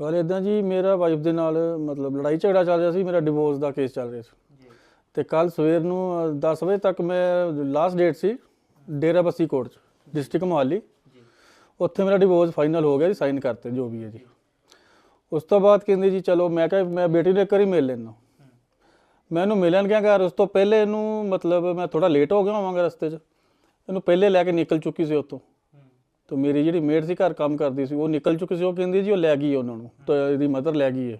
ਗੱਲ ਇਦਾਂ ਜੀ ਮੇਰਾ ਵਾਈਫ ਦੇ ਨਾਲ ਮਤਲਬ ਲੜਾਈ ਝਗੜਾ ਚੱਲ ਰਿਹਾ ਸੀ ਮੇਰਾ ਡਿਵੋਰਸ ਦਾ ਕੇਸ ਚੱਲ ਰਿਹਾ ਸੀ। ਤੇ ਕੱਲ ਸਵੇਰ ਨੂੰ 10 ਵਜੇ ਤੱਕ ਮੈਂ ਲਾਸਟ ਡੇਟ ਸੀ ਡੇਰਾ ਬੱਸੀ ਕੋਰਟ ਚ ਡਿਸਟ੍ਰਿਕਟ ਮੋਹਾਲੀ। ਜੀ। ਉੱਥੇ ਮੇਰਾ ਡਿਵੋਰਸ ਫਾਈਨਲ ਹੋ ਗਿਆ ਜੀ ਸਾਈਨ ਕਰਤੇ ਜੋ ਵੀ ਹੈ ਜੀ। ਉਸ ਤੋਂ ਬਾਅਦ ਕਹਿੰਦੇ ਜੀ ਚਲੋ ਮੈਂ ਕਿਹਾ ਮੈਂ ਬੇਟੀ ਨੂੰ ਇੱਕ ਵਾਰੀ ਮਿਲ ਲੈਣਾ ਮੈਂ ਇਹਨੂੰ ਮਿਲਣ ਗਿਆ ਘਰ ਉਸ ਤੋਂ ਪਹਿਲੇ ਇਹਨੂੰ ਮਤਲਬ ਮੈਂ ਥੋੜਾ ਲੇਟ ਹੋ ਗਿਆ ਹੋਵਾਂਗਾ ਰਸਤੇ 'ਚ। ਇਹਨੂੰ ਪਹਿਲੇ ਲੈ ਕੇ ਨਿਕਲ ਚੁੱਕੀ ਸੀ ਉੱਥੋਂ। ਤੇ ਮੇਰੀ ਜਿਹੜੀ ਮੇਡ ਸੀ ਘਰ ਕੰਮ ਕਰਦੀ ਸੀ, ਉਹ ਨਿਕਲ ਚੁੱਕੀ ਸੀ, ਉਹ ਕਹਿੰਦੀ ਜੀ ਉਹ ਲੈ ਗਈ ਹੈ ਉਹਨਾਂ ਨੂੰ, ਤਾਂ ਇਹਦੀ ਮਦਰ ਲੈ ਗਈ ਹੈ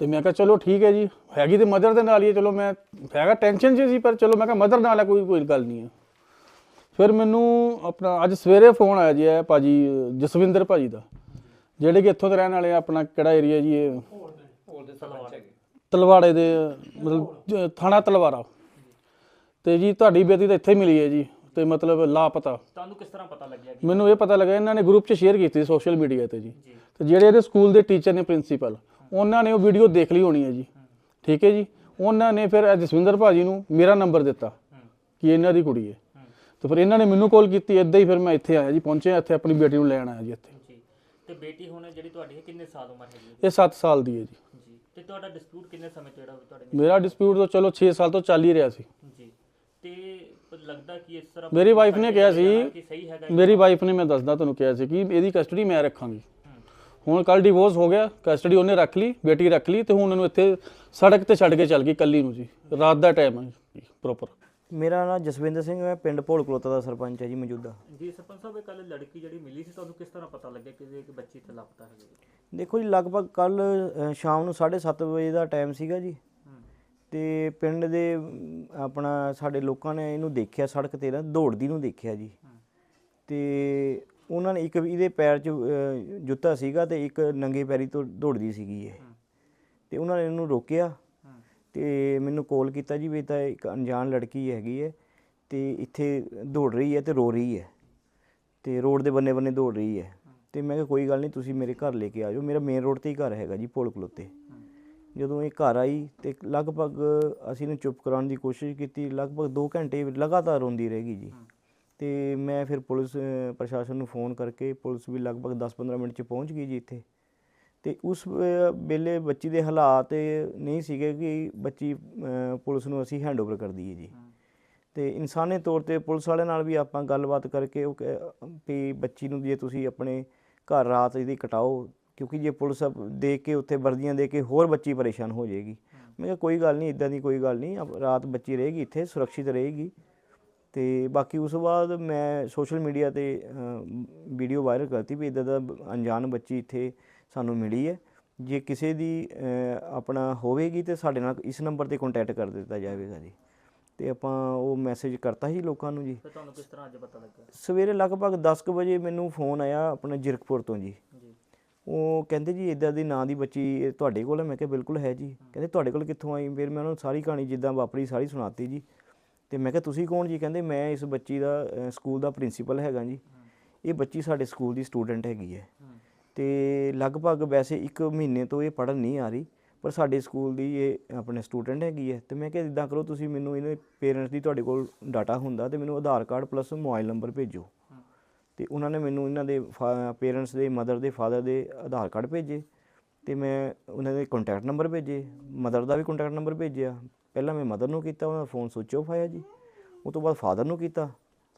ਤੇ ਮੈਂ ਕਿਹਾ ਚਲੋ ਠੀਕ ਹੈ ਜੀ, ਹੈਗੀ ਤੇ ਮਦਰ ਦੇ ਨਾਲ ਹੀ ਹੈ, ਚਲੋ ਮੈਂ, ਹੈਗਾ ਟੈਨਸ਼ਨ 'ਚ ਸੀ ਪਰ ਚਲੋ ਮੈਂ ਕਿਹਾ ਮਦਰ ਨਾਲ ਹੈ, ਕੋਈ ਕੋਈ ਗੱਲ ਨਹੀਂ ਹੈ। ਫਿਰ ਮੈਨੂੰ ਆਪਣਾ ਅੱਜ ਸਵੇਰੇ ਫੋਨ ਆਇਆ ਜੀ, ਇਹ ਭਾਜੀ, ਜਸਵਿੰਦਰ ਭਾਜੀ ਦਾ, ਜਿਹੜੇ ਕਿ ਇੱਥੋਂ ਦੇ ਰਹਿਣ ਵਾਲੇ ਆ, ਆਪਣਾ ਕਿਹੜਾ ਏਰੀਆ ਜੀ ਇਹ? ਤਲਵਾੜੇ ਦੇ, ਮਤਲਬ, ਥਾਣਾ ਤਲਵਾਰਾ। ਤੇ ਜੀ ਤੁਹਾਡੀ ਬੇਟੀ ਤਾਂ ਇੱਥੇ ਮਿਲੀ ਹੈ ਜੀ। ਤੇ ਮਤਲਬ ਲਾਪਤਾ। ਤੁਹਾਨੂੰ ਕਿਸ ਤਰ੍ਹਾਂ ਪਤਾ ਲੱਗਿਆ ਕਿ ਮੈਨੂੰ ਇਹ ਪਤਾ ਲੱਗਾ ਇਹਨਾਂ ਨੇ ਗਰੁੱਪ 'ਚ ਸ਼ੇਅਰ ਕੀਤੀ ਸੋਸ਼ਲ ਮੀਡੀਆ ਤੇ ਜੀ। ਤੇ ਜਿਹੜੇ ਇਹਦੇ ਸਕੂਲ ਦੇ ਟੀਚਰ ਨੇ ਪ੍ਰਿੰਸੀਪਲ ਉਹਨਾਂ ਨੇ ਉਹ ਵੀਡੀਓ ਦੇਖ ਲਈ ਹੋਣੀ ਹੈ ਜੀ। ਠੀਕ ਹੈ ਜੀ? ਉਹਨਾਂ ਨੇ ਫਿਰ ਜਸਵਿੰਦਰ ਭਾਜੀ ਨੂੰ ਮੇਰਾ ਨੰਬਰ ਦਿੱਤਾ ਕਿ ਇਹਨਾਂ ਦੀ ਕੁੜੀ ਹੈ। ਤੇ ਫਿਰ ਇਹਨਾਂ ਨੇ ਮੈਨੂੰ ਕਾਲ ਕੀਤੀ ਇਦਾਂ ਹੀ ਫਿਰ ਮੈਂ ਇੱਥੇ ਆਇਆ ਜੀ ਪਹੁੰਚਿਆ ਇੱਥੇ ਆਪਣੀ ਬੇਟੀ ਨੂੰ ਲੈਣ ਆਇਆ ਜੀ ਇੱਥੇ। ਜੀ। ਤੇ ਬੇਟੀ ਹੁਣ ਜਿਹੜੀ ਤੁਹਾਡੀ ਹੈ ਕਿੰਨੇ ਸਾਲ ਉਮਰ ਹੈਗੀ ਇਹ 7 ਸਾਲ ਦੀ ਹੈ ਜੀ। ਜੀ। ਤੇ ਤੁਹਾਡਾ ਡਿਸਪਿਊਟ ਕਿੰਨੇ ਸਮੇਂ ਤੋਂ ਜਿਹੜਾ ਤੁਹਾਡੇ ਮੇਰਾ ਡਿਸਪਿਊਟ ਤਾਂ ਚਲੋ 6 ਸਾਲ ਤੋਂ ਚੱਲ ਹੀ ਰਿਹਾ ਸੀ। ਜੀ। ਤੇ ਲੱਗਦਾ ਕਿ ਇਸ ਤਰ੍ਹਾਂ ਮੇਰੀ ਵਾਈਫ ਨੇ ਕਿਹਾ ਸੀ ਕਿ ਸਹੀ ਹੈਗਾ ਮੇਰੀ ਵਾਈਫ ਨੇ ਮੈਂ ਦੱਸਦਾ ਤੁਹਾਨੂੰ ਕਿਹਾ ਸੀ ਕਿ ਇਹਦੀ ਕਸਟਡੀ ਮੈਂ ਰੱਖਾਂਗੀ। ਹੁਣ ਕੱਲ ਡਿਵੋਰਸ ਹੋ ਗਿਆ ਕਸਟਡੀ ਉਹਨੇ ਰੱਖ ਲਈ ਬੇਟੀ ਰੱਖ ਲਈ ਤੇ ਹੁਣ ਉਹਨੂੰ ਇੱਥੇ ਸੜਕ ਤੇ ਛੱਡ ਕੇ ਚੱਲ ਗਈ ਕੱਲੀ ਨੂੰ ਜੀ। ਰਾਤ ਦਾ ਟਾਈਮ ਹੈ ਪ੍ਰੋਪਰ ਮੇਰਾ ਨਾਮ ਜਸਵਿੰਦਰ ਸਿੰਘ ਹੈ ਪਿੰਡ ਭੋਲ ਕਲੋਤਾ ਦਾ ਸਰਪੰਚ ਹੈ ਜੀ ਮੌਜੂਦਾ। ਜੀ ਸਰਪੰਚ ਸਾਹਿਬ ਇਹ ਕੱਲ ਲੜਕੀ ਜਿਹੜੀ ਮਿਲੀ ਸੀ ਤੁਹਾਨੂੰ ਕਿਸ ਤਰ੍ਹਾਂ ਪਤਾ ਲੱਗਿਆ ਕਿ ਇਹ ਬੱਚੀ ਤੇ ਲਾਪਤਾ ਹੈ? ਦੇਖੋ ਜੀ ਲਗਭਗ ਕੱਲ ਸ਼ਾਮ ਨੂੰ 7:30 ਵਜੇ ਦਾ ਟਾਈਮ ਸੀਗਾ ਜੀ। ਤੇ ਪਿੰਡ ਦੇ ਆਪਣਾ ਸਾਡੇ ਲੋਕਾਂ ਨੇ ਇਹਨੂੰ ਦੇਖਿਆ ਸੜਕ ਤੇ ਨਾ ਦੌੜਦੀ ਨੂੰ ਦੇਖਿਆ ਜੀ। ਤੇ ਉਹਨਾਂ ਨੇ ਇੱਕ ਇਹਦੇ ਪੈਰ 'ਚ ਜੁੱਤਾ ਸੀਗਾ ਤੇ ਇੱਕ ਨੰਗੇ ਪੈਰੀ ਤੋਂ ਦੌੜਦੀ ਸੀਗੀ ਇਹ। ਤੇ ਉਹਨਾਂ ਨੇ ਇਹਨੂੰ ਰੋਕਿਆ। ਤੇ ਮੈਨੂੰ ਕਾਲ ਕੀਤਾ ਜੀ ਵੀ ਇਹ ਤਾਂ ਇੱਕ ਅਣਜਾਣ ਲੜਕੀ ਹੈਗੀ ਹੈ ਤੇ ਇੱਥੇ ਦੌੜ ਰਹੀ ਹੈ ਤੇ ਰੋ ਰਹੀ ਹੈ। ਤੇ ਰੋਡ ਦੇ ਬੰਨੇ ਬੰਨੇ ਦੌੜ ਰਹੀ ਹੈ। ਤੇ ਮੈਂ ਕਿਹਾ ਕੋਈ ਗੱਲ ਨਹੀਂ ਤੁਸੀਂ ਮੇਰੇ ਘਰ ਲੈ ਕੇ ਆ ਜਾਓ। ਮੇਰਾ ਮੇਨ ਰੋਡ ਤੇ ਹੀ ਘਰ ਹੈਗਾ ਜੀ ਪੁਲ ਖਲੋਤੇ। ਜਦੋਂ ਇਹ ਘਰ ਆਈ ਤੇ ਲਗਭਗ ਅਸੀਂ ਇਹਨੂੰ ਚੁੱਪ ਕਰਾਉਣ ਦੀ ਕੋਸ਼ਿਸ਼ ਕੀਤੀ ਲਗਭਗ 2 ਘੰਟੇ ਲਗਾਤਾਰ ਰੋਂਦੀ ਰਹੇਗੀ ਜੀ। ਤੇ ਮੈਂ ਫਿਰ ਪੁਲਿਸ ਪ੍ਰਸ਼ਾਸਨ ਨੂੰ ਫੋਨ ਕਰਕੇ ਪੁਲਿਸ ਵੀ ਲਗਭਗ 10-15 ਮਿੰਟ 'ਚ ਪਹੁੰਚ ਗਈ ਜੀ ਇੱਥੇ। ਤੇ ਉਸ ਵੇਲੇ ਬੱਚੀ ਦੇ ਹਾਲਾਤ ਨਹੀਂ ਸੀਗੇ ਕਿ ਬੱਚੀ ਪੁਲਿਸ ਨੂੰ ਅਸੀਂ ਹੈਂਡਓਵਰ ਕਰ ਦਈਏ ਜੀ। ਤੇ ਇਨਸਾਨੀ ਤੌਰ ਤੇ ਪੁਲਿਸ ਵਾਲਿਆਂ ਨਾਲ ਵੀ ਆਪਾਂ ਗੱਲਬਾਤ ਕਰਕੇ ਉਹ ਵੀ ਬੱਚੀ ਨੂੰ ਜੇ ਤੁਸੀਂ ਆਪਣੇ ਘਰ ਰਾਤ ਇਹਦੀ ਕਟਾਓ ਕਿਉਂਕਿ ਜੇ ਪੁਲਿਸ ਦੇਖ ਕੇ ਉੱਥੇ ਵਰਦੀਆਂ ਦੇ ਕੇ ਹੋਰ ਬੱਚੀ ਪਰੇਸ਼ਾਨ ਹੋ ਜਾਏਗੀ। ਮੈਂ ਕਿਹਾ ਕੋਈ ਗੱਲ ਨਹੀਂ ਇਦਾਂ ਦੀ ਕੋਈ ਗੱਲ ਨਹੀਂ ਰਾਤ ਬੱਚੀ ਰਹੇਗੀ ਇੱਥੇ ਸੁਰੱਖਿਅਤ ਰਹੇਗੀ। ਤੇ ਬਾਕੀ ਉਸ ਤੋਂ ਬਾਅਦ ਮੈਂ ਸੋਸ਼ਲ ਮੀਡੀਆ ਤੇ ਵੀਡੀਓ ਵਾਇਰਲ ਕਰਤੀ ਵੀ ਇਦਾਂ ਦਾ ਅਣਜਾਣ ਬੱਚੀ ਇੱਥੇ ਸਾਨੂੰ ਮਿਲੀ ਹੈ। ਜੇ ਕਿਸੇ ਦੀ ਆਪਣਾ ਹੋਵੇਗੀ ਤੇ ਸਾਡੇ ਨਾਲ ਇਸ ਨੰਬਰ ਤੇ ਕੰਟੈਕਟ ਕਰ ਦਿੱਤਾ ਜਾਵੇਗਾ ਜੀ। ਤੇ ਆਪਾਂ ਉਹ ਮੈਸੇਜ ਕਰਤਾ ਸੀ ਲੋਕਾਂ ਨੂੰ ਜੀ। ਤੇ ਤੁਹਾਨੂੰ ਕਿਸ ਤਰ੍ਹਾਂ ਅੱਜ ਪਤਾ ਲੱਗਾ? ਸਵੇਰੇ ਲਗਭਗ 10:00 ਵਜੇ ਮੈਨੂੰ ਫੋਨ ਆਇਆ ਆਪਣਾ ਜਿਰਕਪੁਰ ਤੋਂ ਜੀ। ਉਹ ਕਹਿੰਦੇ ਜੀ ਇਦਾਂ ਦੀ ਨਾਂ ਦੀ ਬੱਚੀ ਤੁਹਾਡੇ ਕੋਲ ਹੈ? ਮੈਂ ਕਿਹਾ ਬਿਲਕੁਲ ਹੈ ਜੀ। ਕਹਿੰਦੇ ਤੁਹਾਡੇ ਕੋਲ ਕਿੱਥੋਂ ਆਈ? ਫਿਰ ਮੈਂ ਉਹਨਾਂ ਨੂੰ ਸਾਰੀ ਕਹਾਣੀ ਜਿੱਦਾਂ ਵਾਪਰੀ ਸਾਰੀ ਸੁਣਾਤੀ ਜੀ। ਤੇ ਮੈਂ ਕਿਹਾ ਤੁਸੀਂ ਕੌਣ ਜੀ? ਕਹਿੰਦੇ ਮੈਂ ਇਸ ਬੱਚੀ ਦਾ ਸਕੂਲ ਦਾ ਪ੍ਰਿੰਸੀਪਲ ਹੈਗਾ ਜੀ। ਇਹ ਬੱਚੀ ਸਾਡੇ ਸਕੂਲ ਦੀ ਸਟੂਡੈਂਟ ਹੈਗੀ ਹੈ। ਤੇ ਲਗਭਗ ਵੈਸੇ 1 ਮਹੀਨੇ ਤੋਂ ਇਹ ਪੜਨ ਨਹੀਂ ਆ ਰਹੀ ਪਰ ਸਾਡੇ ਸਕੂਲ ਦੀ ਇਹ ਆਪਣੇ ਸਟੂਡੈਂਟ ਹੈਗੀ ਹੈ। ਤੇ ਮੈਂ ਕਿਹਾ ਇਦਾਂ ਕਰੋ ਤੁਸੀਂ ਮੈਨੂੰ ਇਹਦੇ ਪੇਰੈਂਟਸ ਦੀ ਤੁਹਾਡੇ ਕੋਲ ਡਾਟਾ ਹੁੰਦਾ ਤੇ ਮੈਨੂੰ Aadhaar card plus mobile number ਭੇਜੋ। ਤੇ ਉਹਨਾਂ ਨੇ ਮੈਨੂੰ ਇਹਨਾਂ ਦੇ ਪੇਰੈਂਟਸ ਦੇ ਮਦਰ ਦੇ ਫਾਦਰ ਦੇ ਆਧਾਰ ਕਾਰਡ ਭੇਜੇ ਤੇ ਮੈਂ ਉਹਨਾਂ ਦੇ ਕੰਟੈਕਟ ਨੰਬਰ ਭੇਜੇ। ਮਦਰ ਦਾ ਵੀ ਕੰਟੈਕਟ ਨੰਬਰ ਭੇਜਿਆ। ਪਹਿਲਾਂ ਮੈਂ ਮਦਰ ਨੂੰ ਕੀਤਾ, ਉਹਨਾਂ ਦਾ ਫੋਨ ਸੁਚ ਆਫ ਆਇਆ ਜੀ। ਉਹ ਤੋਂ ਬਾਅਦ ਫਾਦਰ ਨੂੰ ਕੀਤਾ।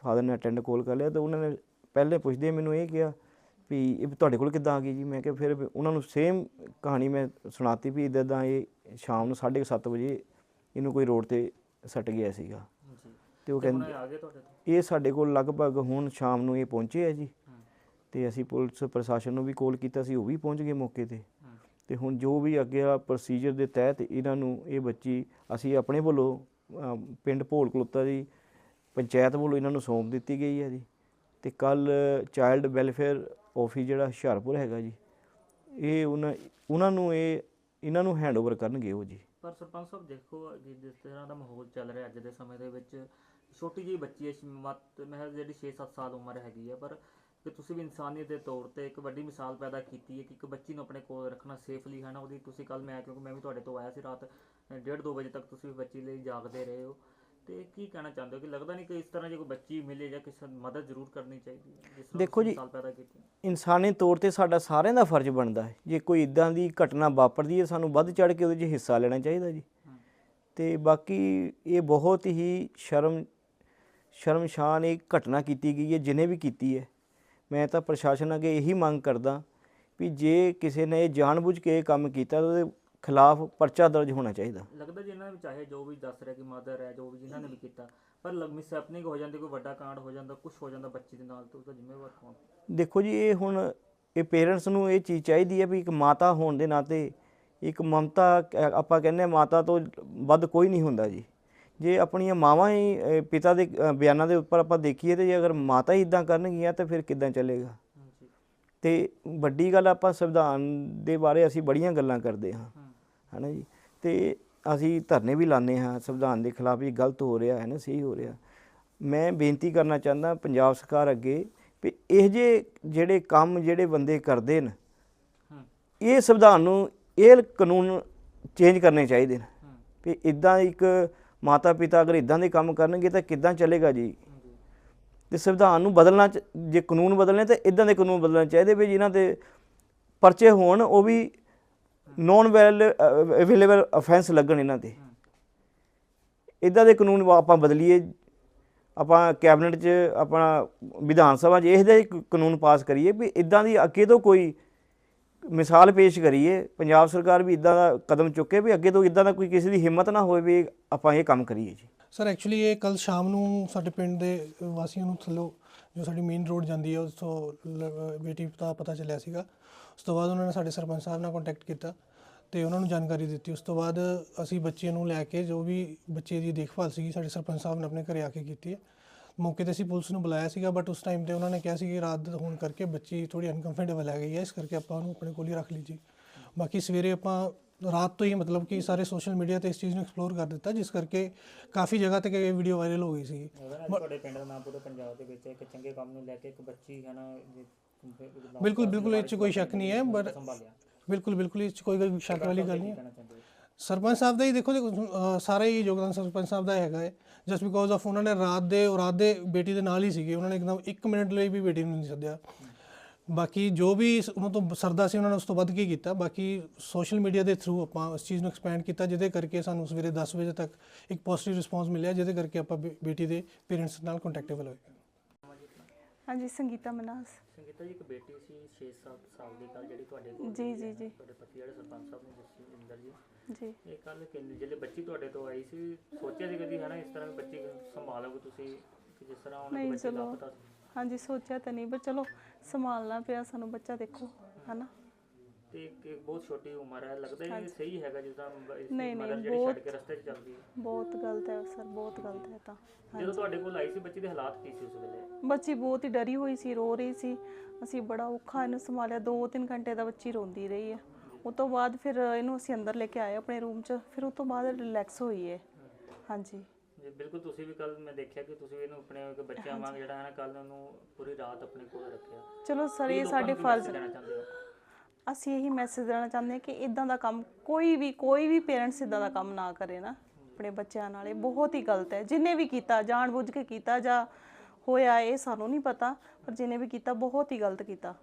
ਫਾਦਰ ਨੇ ਅਟੈਂਡ ਕੋਲ ਕਰ ਲਿਆ ਤੇ ਉਹਨਾਂ ਨੇ ਪਹਿਲੇ ਪੁੱਛਦੇ ਮੈਨੂੰ ਇਹ ਕਿਹਾ ਵੀ ਇਹ ਤੁਹਾਡੇ ਕੋਲ ਕਿੱਦਾਂ ਆ ਗਈ ਜੀ? ਮੈਂ ਕਿਹਾ ਫਿਰ ਉਹਨਾਂ ਨੂੰ ਸੇਮ ਕਹਾਣੀ ਮੈਂ ਸੁਣਾਤੀ ਵੀ ਇਦਾਂ ਦਾ ਇਹ ਸ਼ਾਮ ਨੂੰ 7:30 ਵਜੇ ਇਹਨੂੰ ਕੋਈ ਰੋਡ ਤੇ ਸੱਟ ਗਿਆ ਸੀਗਾ। ਤੇ ਉਹ ਕਹਿੰਦੇ ਇਹ ਆ ਗਏ ਤੁਹਾਡੇ ਇਹ ਸਾਡੇ ਕੋਲ ਲਗਭਗ ਹੁਣ ਸ਼ਾਮ ਨੂੰ ਇਹ ਪਹੁੰਚੇ ਆ ਜੀ। ਤੇ ਅਸੀਂ ਪੁਲਿਸ ਪ੍ਰਸ਼ਾਸਨ ਨੂੰ ਵੀ ਕਾਲ ਕੀਤਾ ਸੀ ਉਹ ਵੀ ਪਹੁੰਚ ਗਏ ਮੌਕੇ ਤੇ। ਤੇ ਹੁਣ ਜੋ ਵੀ ਅੱਗੇ ਆ ਪ੍ਰੋਸੀਜਰ ਦੇ ਤਹਿਤ ਇਹਨਾਂ ਨੂੰ ਇਹ ਬੱਚੀ ਅਸੀਂ ਆਪਣੇ ਵੱਲੋਂ ਪਿੰਡ ਭੋਲ ਕਲੋਤਾ ਦੀ ਪੰਚਾਇਤ ਵੱਲੋਂ ਇਹਨਾਂ ਨੂੰ ਸੌਂਪ ਦਿੱਤੀ ਗਈ ਹੈ ਜੀ। ਤੇ ਕੱਲ ਚਾਈਲਡ ਵੈਲਫੇਅਰ ਆਫਿਸ ਜਿਹੜਾ ਹੁਸ਼ਿਆਰਪੁਰ ਹੈਗਾ ਜੀ ਇਹ ਉਹਨਾਂ ਉਹਨਾਂ ਨੂੰ ਇਹ ਇਹਨਾਂ ਨੂੰ ਹੈਂਡਓਵਰ ਕਰਨਗੇ ਉਹ ਜੀ। ਪਰ ਸਰਪੰਚ ਸਾਹਿਬ ਦੇਖੋ ਜਿਸ ਤਰ੍ਹਾਂ ਦਾ ਮਾਹੌਲ ਚੱਲ ਰਿਹਾ ਅੱਜ ਦੇ ਸਮੇਂ ਦੇ ਵਿੱਚ ਛੋਟੀ ਜਿਹੀ ਬੱਚੀ ਹੈ ਮਤ ਮੈਂ ਜਿਹੜੀ 6-7 ਸਾਲ ਉਮਰ ਹੈਗੀ ਹੈ ਪਰ ਕਿ ਤੁਸੀਂ ਵੀ ਇਨਸਾਨੀਅਤ ਦੇ ਤੌਰ ਤੇ ਇੱਕ ਵੱਡੀ ਮਿਸਾਲ ਪੈਦਾ ਕੀਤੀ ਹੈ ਕਿ ਇੱਕ ਬੱਚੀ ਨੂੰ ਆਪਣੇ ਕੋਲ ਰੱਖਣਾ ਸੇਫਲੀ ਹੈ ਨਾ ਉਹਦੀ ਤੁਸੀਂ ਕੱਲ ਮੈਂ ਕਿਉਂਕਿ ਮੈਂ ਵੀ ਤੁਹਾਡੇ ਤੋਂ ਆਇਆ ਸੀ ਰਾਤ 1:30 2 ਵਜੇ ਤੱਕ ਤੁਸੀਂ ਬੱਚੀ ਲਈ ਜਾਗਦੇ ਰਹੇ ਹੋ। ਤੇ ਕੀ ਕਹਿਣਾ ਚਾਹੁੰਦੇ ਹੋ ਕਿ ਲੱਗਦਾ ਨਹੀਂ ਕਿ ਇਸ ਤਰ੍ਹਾਂ ਜੇ ਕੋਈ ਬੱਚੀ ਮਿਲੇ ਜਾਂ ਕਿਸੇ ਨੂੰ ਮਦਦ ਜ਼ਰੂਰ ਕਰਨੀ ਚਾਹੀਦੀ ਹੈ ਜਿਸ ਤਰ੍ਹਾਂ ਦੇਖੋ ਜੀ, ਮਿਸਾਲ ਪੈਦਾ ਕੀਤੀ ਇਨਸਾਨੀ ਤੌਰ ਤੇ ਸਾਡਾ ਸਾਰਿਆਂ ਦਾ ਫਰਜ਼ ਬਣਦਾ ਹੈ। ਜੇ ਕੋਈ ਇਦਾਂ ਦੀ ਘਟਨਾ ਵਾਪਰਦੀ ਹੈ ਸਾਨੂੰ ਵੱਧ ਚੜ ਕੇ ਉਹਦੇ 'ਚ ਹਿੱਸਾ ਲੈਣਾ ਚਾਹੀਦਾ ਜੀ। ਤੇ ਬਾਕੀ ਇਹ ਬਹੁਤ ਹੀ ਸ਼ਰਮ ਸ਼ਰਮਸ਼ਾਨ ਇੱਕ ਘਟਨਾ ਕੀਤੀ ਗਈ ਹੈ ਜਿਹਨੇ ਵੀ ਕੀਤੀ ਹੈ। ਮੈਂ ਤਾਂ ਪ੍ਰਸ਼ਾਸਨ ਅੱਗੇ ਇਹੀ ਮੰਗ ਕਰਦਾ ਵੀ ਜੇ ਕਿਸੇ ਨੇ ਜਾਣਬੁੱਝ ਕੇ ਇਹ ਕੰਮ ਕੀਤਾ ਤਾਂ ਉਹਦੇ ਖਿਲਾਫ ਪਰਚਾ ਦਰਜ ਹੋਣਾ ਚਾਹੀਦਾ। ਲੱਗਦਾ ਜੀ ਇਹਨਾਂ ਵਿੱਚ ਚਾਹੇ ਜੋ ਵੀ ਦੱਸ ਰਿਹਾ ਕਿ ਮਦਰ ਹੈ ਜੋ ਵੀ ਜਿਨ੍ਹਾਂ ਨੇ ਵੀ ਕੀਤਾ ਪਰ ਮਿਸ ਹੈਪਨਿੰਗ ਹੋ ਜਾਂਦੀ ਕੋਈ ਵੱਡਾ ਕਾਂਡ ਹੋ ਜਾਂਦਾ ਕੁਝ ਹੋ ਜਾਂਦਾ ਬੱਚੀ ਦੇ ਨਾਲ ਤਾਂ ਉਹਦਾ ਜ਼ਿੰਮੇਵਾਰ ਕੌਣ? ਦੇਖੋ ਜੀ ਇਹ ਹੁਣ ਇਹ ਪੇਰੈਂਟਸ ਨੂੰ ਇਹ ਚੀਜ਼ ਚਾਹੀਦੀ ਹੈ ਵੀ ਇੱਕ ਮਾਤਾ ਹੋਣ ਦੇ ਨਾਤੇ ਇੱਕ ਮਮਤਾ ਆਪਾਂ ਕਹਿੰਦੇ ਮਾਤਾ ਤੋਂ ਵੱਧ ਕੋਈ ਨਹੀਂ ਹੁੰਦਾ ਜੀ। ਜੇ ਆਪਣੀਆਂ ਮਾਵਾਂ ਹੀ ਪਿਤਾ ਦੇ ਬਿਆਨਾਂ ਦੇ ਉੱਪਰ ਆਪਾਂ ਦੇਖੀਏ ਤੇ ਜੇ ਅਗਰ ਮਾਤਾ ਹੀ ਇਦਾਂ ਕਰਨਗੀਆਂ ਤਾਂ ਫਿਰ ਕਿੱਦਾਂ ਚੱਲੇਗਾ? ਤੇ ਵੱਡੀ ਗੱਲ ਆਪਾਂ ਸੰਵਿਧਾਨ ਦੇ ਬਾਰੇ ਅਸੀਂ ਬੜੀਆਂ ਗੱਲਾਂ ਕਰਦੇ ਹਾਂ। ਹਮ, ਹੈ। ਨਾ ਜੀ? ਤੇ ਅਸੀਂ ਧਰਨੇ ਵੀ ਲਾਉਂਦੇ ਹਾਂ ਸੰਵਿਧਾਨ ਦੇ ਖਿਲਾਫ ਇਹ ਗਲਤ ਹੋ ਰਿਹਾ ਹੈ ਨਾ ਸਹੀ ਹੋ ਰਿਹਾ। ਮੈਂ ਬੇਨਤੀ ਕਰਨਾ ਚਾਹੁੰਦਾ ਪੰਜਾਬ ਸਰਕਾਰ ਅੱਗੇ ਵੀ ਇਹ ਜੇ ਜਿਹੜੇ ਕੰਮ ਜਿਹੜੇ ਬੰਦੇ ਕਰਦੇ ਨੇ ਇਹ ਸੰਵਿਧਾਨ ਨੂੰ ਇਹ ਕਾਨੂੰਨ ਚੇਂਜ ਕਰਨੇ ਚਾਹੀਦੇ ਨੇ। ਵੀ ਇਦਾਂ ਇੱਕ ਮਾਤਾ ਪਿਤਾ ਅਗਰ ਇਦਾਂ ਦੇ ਕੰਮ ਕਰਨਗੇ ਤਾਂ ਕਿੱਦਾਂ ਚੱਲੇਗਾ ਜੀ? ਹਾਂਜੀ ਤੇ ਸੰਵਿਧਾਨ ਨੂੰ ਬਦਲਣਾ ਚ- ਜੇ ਕਾਨੂੰਨ ਬਦਲਣੇ ਤਾਂ ਇਦਾਂ ਦੇ ਕਾਨੂੰਨ ਬਦਲਣੇ ਚਾਹੀਦੇ ਵੀ ਜਿਨ੍ਹਾਂ ਦੇ ਪਰਚੇ ਹੋਣ ਉਹ ਵੀ ਨੋਨ ਵੈਲ ਅਵੇਲੇਬਲ ਅਫੈਂਸ ਲੱਗਣ ਇਹਨਾਂ ਤੇ ਹਮ, ਇਦਾਂ ਦੇ ਕਾਨੂੰਨ ਆਪਾਂ ਬਦਲੀਏ ਆਪਾਂ ਕੈਬਨਿਟ 'ਚ ਆਪਣਾ ਵਿਧਾਨ ਸਭਾ 'ਚ ਇਹਦੇ ਕਾਨੂੰਨ ਪਾਸ ਕਰੀਏ ਵੀ ਇਦਾਂ ਦੀ ਅੱਗੇ ਤੋਂ ਕੋਈ ਮਿਸਾਲ ਪੇਸ਼ ਕਰੀਏ, ਪੰਜਾਬ ਸਰਕਾਰ ਵੀ ਇਦਾਂ ਦਾ ਕਦਮ ਚੁੱਕੇ ਵੀ ਅੱਗੇ ਤੋਂ ਇਦਾਂ ਦਾ ਕੋਈ ਕਿਸੇ ਦੀ ਹਿੰਮਤ ਨਾ ਹੋਵੇ ਵੀ ਆਪਾਂ ਇਹ ਕੰਮ ਕਰੀਏ ਜੀ। ਸਰ ਐਕਚੁਅਲੀ ਇਹ ਕੱਲ ਸ਼ਾਮ ਨੂੰ ਸਾਡੇ ਪਿੰਡ ਦੇ ਵਾਸੀਆਂ ਨੂੰ ਥੱਲੋਂ ਜੋ ਸਾਡੀ ਮੇਨ ਰੋਡ ਜਾਂਦੀ ਹੈ ਉਸ ਤੋਂ ਲ- ਬੇਟੀ ਦਾ ਪਤਾ ਚੱਲਿਆ ਸੀਗਾ। ਉਸ ਤੋਂ ਬਾਅਦ ਉਹਨਾਂ ਨੇ ਸਾਡੇ ਸਰਪੰਚ ਸਾਹਿਬ ਨਾਲ ਕੰਟੈਕਟ ਕੀਤਾ ਤੇ ਉਹਨਾਂ ਨੂੰ ਜਾਣਕਾਰੀ ਦਿੱਤੀ। ਉਸ ਤੋਂ ਬਾਅਦ ਅਸੀਂ ਬੱਚੇ ਨੂੰ ਲੈ ਕੇ ਜੋ ਵੀ ਬੱਚੇ ਦੀ ਦੇਖਭਾਲ ਸੀਗੀ, ਸਾਡੇ ਸਰਪੰਚ ਸਾਹਿਬ ਨੇ ਆਪਣੇ ਘਰੇ ਆ ਕੇ ਕੀਤੀ ਹੈ ਮੌਕੇ ਤੇ ਅਸੀਂ ਪੁਲਿਸ ਨੂੰ ਬੁਲਾਇਆ ਸੀਗਾ ਬਟ ਉਸ ਟਾਈਮ ਤੇ ਉਹਨਾਂ ਨੇ ਕਿਹਾ ਸੀ ਕਿ ਰਾਤ ਦਾ ਹੋਣ ਕਰਕੇ ਬੱਚੀ ਥੋੜੀ ਅਨਕੰਫਰਟੇਬਲ ਹੈ ਗਈ ਹੈ ਇਸ ਕਰਕੇ ਆਪਾਂ ਉਹਨੂੰ ਆਪਣੇ ਕੋਲ ਹੀ ਰੱਖ ਲਈ ਜੀ। ਬਾਕੀ ਸਵੇਰੇ ਆਪਾਂ ਰਾਤ ਤੋਂ ਹੀ ਮਤਲਬ ਕਿ ਸਾਰੇ ਸੋਸ਼ਲ ਮੀਡੀਆ ਤੇ ਇਸ ਚੀਜ਼ ਨੂੰ ਐਕਸਪਲੋਰ ਕਰ ਦਿੱਤਾ ਜਿਸ ਕਰਕੇ ਕਾਫੀ ਜਗ੍ਹਾ ਤੇ ਇਹ ਵੀਡੀਓ ਵਾਇਰਲ ਹੋ ਗਈ ਸੀ। ਤੁਹਾਡੇ ਪਿੰਡ ਦਾ ਨਾਮ ਪੂਰੇ ਪੰਜਾਬ ਦੇ ਵਿੱਚ ਇੱਕ ਚੰਗੇ ਕੰਮ ਨੂੰ ਲੈ ਕੇ ਇੱਕ ਬੱਚੀ ਹੈ ਨਾ ਬਿਲਕੁਲ ਬਿਲਕੁਲ ਇਹ 'ਚ ਕੋਈ ਸ਼ੱਕ ਨਹੀਂ ਹੈ ਬਿਲਕੁਲ ਬਿਲਕੁਲ ਇਸ 'ਚ ਕੋਈ ਸ਼ੱਕ ਵਾਲੀ ਗੱਲ ਨਹੀਂ ਹੋ? ਸਰਪੰਚ ਸਾਹਿਬ ਦਾ ਹੀ ਦੇਖੋ ਦੇਖੋ, ਸਾਰਾ ਹੀ ਯੋਗਦਾਨ ਸਰਪੰਚ ਸਾਹਿਬ ਦਾ ਹੈਗਾ ਹੈ ਜਸਟ ਬਿਕੋਜ਼ ਆਫ ਉਹਨਾਂ ਨੇ ਰਾਤ ਦੇ ਉਹ ਰਾਤ ਦੇ ਬੇਟੀ ਦੇ ਨਾਲ ਹੀ ਸੀਗੇ। ਉਹਨਾਂ ਨੇ ਇੱਕਦਮ 1 ਮਿੰਟ ਲਈ ਵੀ ਬੇਟੀ ਨੂੰ ਨਹੀਂ ਸੱਦਿਆ। ਬਾਕੀ ਜੋ ਵੀ ਉਹਨਾਂ ਤੋਂ ਸਰਦਾ ਸੀ ਉਹਨਾਂ ਨੇ ਉਸ ਤੋਂ ਵੱਧ ਕੀ ਕੀਤਾ? ਬਾਕੀ ਸੋਸ਼ਲ ਮੀਡੀਆ ਦੇ ਥਰੂ ਆਪਾਂ ਉਸ ਚੀਜ਼ ਨੂੰ ਐਕਸਪੈਂਡ ਕੀਤਾ ਜਿਹਦੇ ਕਰਕੇ ਸਾਨੂੰ ਸਵੇਰੇ 10 ਵਜੇ ਤੱਕ ਇੱਕ ਪੋਜ਼ਿਟਿਵ ਰਿਸਪਾਂਸ ਮਿਲਿਆ ਜਿਹਦੇ ਕਰਕੇ ਆਪਾਂ ਬੇ- ਬੇਟੀ ਦੇ ਪੇਰੈਂਟਸ ਨਾਲ ਕੰਟੈਕਟੇਬਲ ਹੋਏ। ਹਾਂਜੀ ਸੰਗੀਤਾ ਮਨਾਸ। ਸੰਗੀਤਾ ਜੀ ਇੱਕ ਬੇਟੀ ਸੀ 6-7 ਸਾਲ ਦੀ ਕੱਲ ਜਿਹੜੀ ਤੁਹਾਡੇ ਕੋਲ ਜੀ, ਆਈ ਜੀ, ਹੈ, ਜੀ। ਤੁਹਾਡੇ ਪਤੀ ਜਿਹੜੇ ਸਰਪੰਚ ਸਾਹਿਬ ਨੇ ਦੱਸੀ ਇੰਦਰ ਜੀ। ਜੀ। ਇਹ ਕੱਲ ਕਹਿੰਦੇ ਜਿਹੜੇ ਬੱਚੀ ਤੁਹਾਡੇ ਤੋਂ ਆਈ ਸੀ ਸੋਚਿਆ ਸੀ ਕਦੀ ਹੈ ਨਾ ਇਸ ਤਰ੍ਹਾਂ ਦੀ ਬੱਚੀ ਸੰਭਾਲੋਗੇ ਤੁਸੀਂ ਕਿ ਜਿਸ ਤਰ੍ਹਾਂ ਉਹਨਾਂ ਨਹੀਂ, ਬੱਚੇ ਚਲੋ। ਲਾਪਤਾ ਸੀ? ਹਾਂਜੀ ਸੋਚਿਆ ਤਾਂ ਨਹੀਂ ਪਰ ਚਲੋ ਸੰਭਾਲਣਾ ਪਿਆ ਸਾਨੂੰ ਬੱਚਾ ਦੇਖੋ ਹਨਾ। ਤੇ ਇੱਕ ਇੱਕ ਬਹੁਤ ਛੋਟੀ ਉਮਰ ਹੈ ਲੱਗਦਾ ਇਹ ਸਹੀ ਹੈਗਾ ਜਿੱਦਾਂ ਇਸ ਦੀ ਨਹੀਂ, ਨਹੀਂ, ਮਦਰ ਜਿਹੜੀ ਛੱਡ ਬਹੁਤ- ਕੇ ਰਸਤੇ 'ਚ ਚੱਲਦੀ ਹੈ। ਬਹੁਤ ਗਲਤ ਹੈ ਸਰ ਬਹੁਤ ਗਲਤ ਹੈ ਤਾਂ। ਜਦੋਂ ਤੁਹਾਡੇ ਕੋਲ ਆਈ ਸੀ ਬੱਚੀ ਦੇ ਹਾਲਾਤ ਕੀ ਸੀ ਉਸ ਵੇਲੇ? ਬੱਚੀ ਬਹੁਤ ਹੀ ਡਰੀ ਹੋਈ ਸੀ ਰੋ ਰਹੀ ਸੀ। ਅਸੀਂ ਬੜਾ ਔਖਾ ਇਹਨੂੰ ਸੰਭਾਲਿਆ 2-3 ਘੰਟੇ ਦਾ ਬੱਚੀ ਰੋਂਦੀ ਰਹੀ ਹੈ। ਉਸ ਤੋਂ ਬਾਅਦ ਫਿਰ ਇਹਨੂੰ ਅਸੀਂ ਅੰਦਰ ਲੈ ਕੇ ਆਏ ਆਪਣੇ ਰੂਮ 'ਚ ਫਿਰ ਉਸ ਤੋਂ ਬਾਅਦ ਰਿਲੈਕਸ ਹੋਈ ਹੈ। ਹਾਂਜੀ। ਜੀ ਬਿਲਕੁਲ ਤੁਸੀਂ ਵੀ ਕੱਲ ਮੈਂ ਦੇਖਿਆ ਕਿ ਤੁਸੀਂ ਇਹਨੂੰ ਆਪਣੇ ਇੱਕ ਬੱਚਿਆਂ ਵਾਂਗ ਜਿਹੜਾ ਹੈ ਨਾ ਕੱਲ ਉਹਨੂੰ ਪੂਰੀ ਰਾਤ ਆਪਣੇ ਕੋਲ ਰੱਖਿਆ। ਚਲੋ ਸਰ ਇਹ ਲੋਕਾਂ ਸਾਡੇ ਫਰਜ਼ ਦੇਣਾ ਚਾਹੁੰਦੇ ਹੋ? ਅਸੀਂ ਇਹੀ ਮੈਸੇਜ ਦੇਣਾ ਚਾਹੁੰਦੇ ਹਾਂ ਕਿ ਇਦਾਂ ਦਾ ਕੰਮ ਕੋਈ ਵੀ ਕੋਈ ਵੀ ਪੇਰੈਂਟਸ ਇਦਾਂ ਦਾ ਕੰਮ ਨਾ ਕਰੇ ਨਾ। ਆਪਣੇ ਬੱਚਿਆਂ ਨਾਲ ਇਹ ਬਹੁਤ ਹੀ ਗਲਤ ਹੈ। ਜਿਨੇ ਵੀ ਕੀਤਾ, ਜਾਣਬੁੱਝ ਕੇ ਕੀਤਾ ਜਾਂ ਹੋਇਆ, ਇਹ ਸਾਨੂੰ ਨਹੀਂ ਪਤਾ, ਪਰ ਜਿਨੇ ਵੀ ਕੀਤਾ, ਬਹੁਤ ਹੀ ਗਲਤ ਕੀਤਾ।